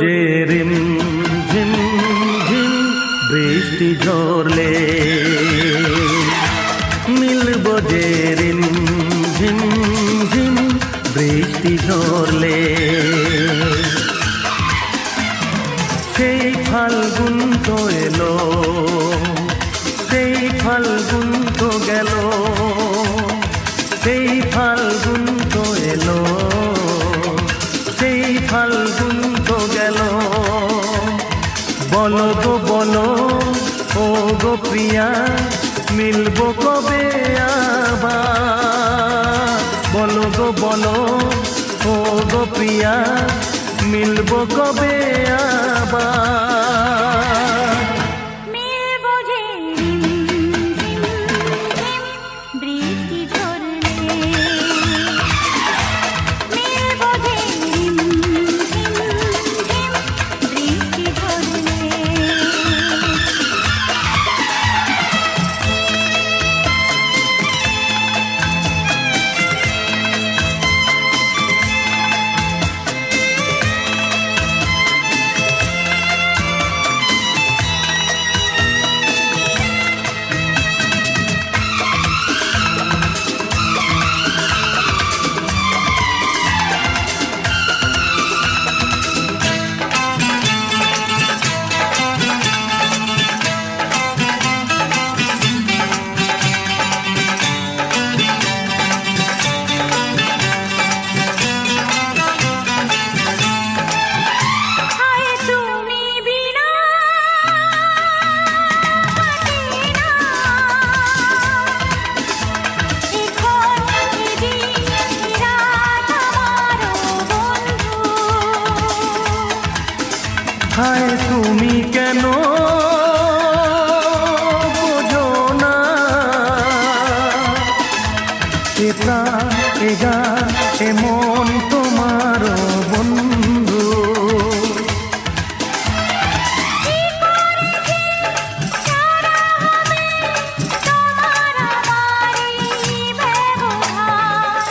যে রিম ঝিম ঝিম, বৃষ্টি ঝরলে মিলব যে রিম, ঝিম ঝিম, বৃষ্টি ঝরলে। সেই ফাল্গুন তো এলো বলো গো বন ও গো প্রিয়া, মিলব কবে আবার? বলো গো বন ও গো প্রিয়া, মিলব কবে আবার? হায় তুমি কেন? বোঝো না। এটা এগা এমন তোমার বন্ধু।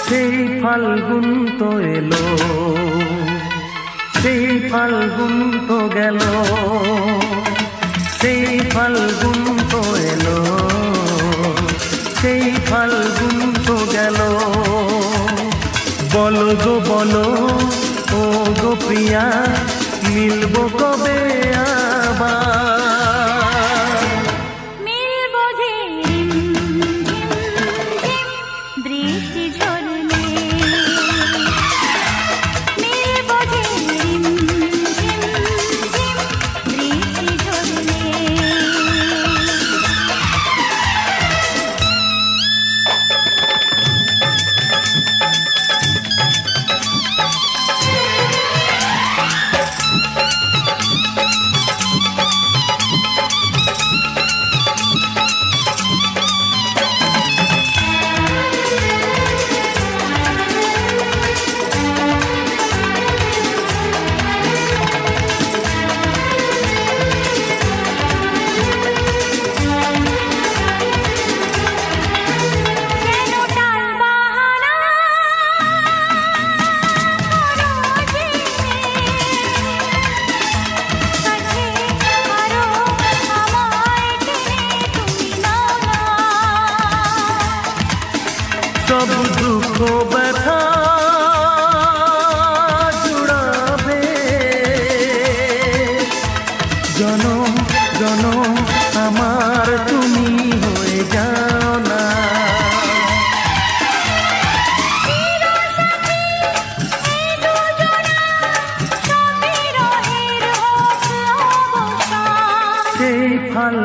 সেই ফাল্গুন তো এলো। সেই ফাল্গুন তো গেল, সেই ফাল্গুন তো এলো, সেই ফাল্গুন তো গেল। বলো গো, বলো, ও গো প্রিয়া, মিলবো কবে আবার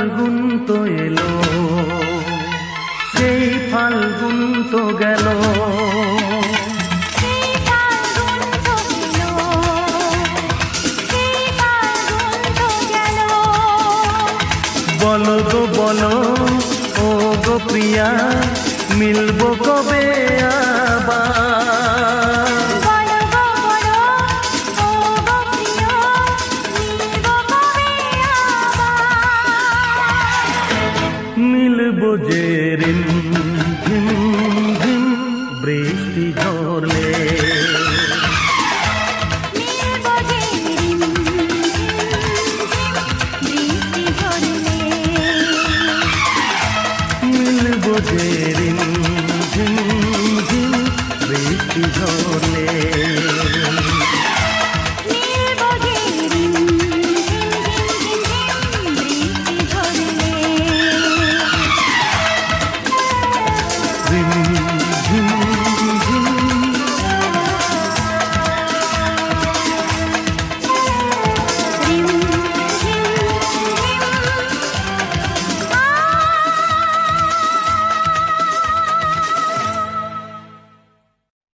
ফাল্গুন তো এলো সেই ফাল্গুন তো গেল। বলো গো বলো ও গো প্রিয়া মিলবো কবে আবার? মিলবো যে রিম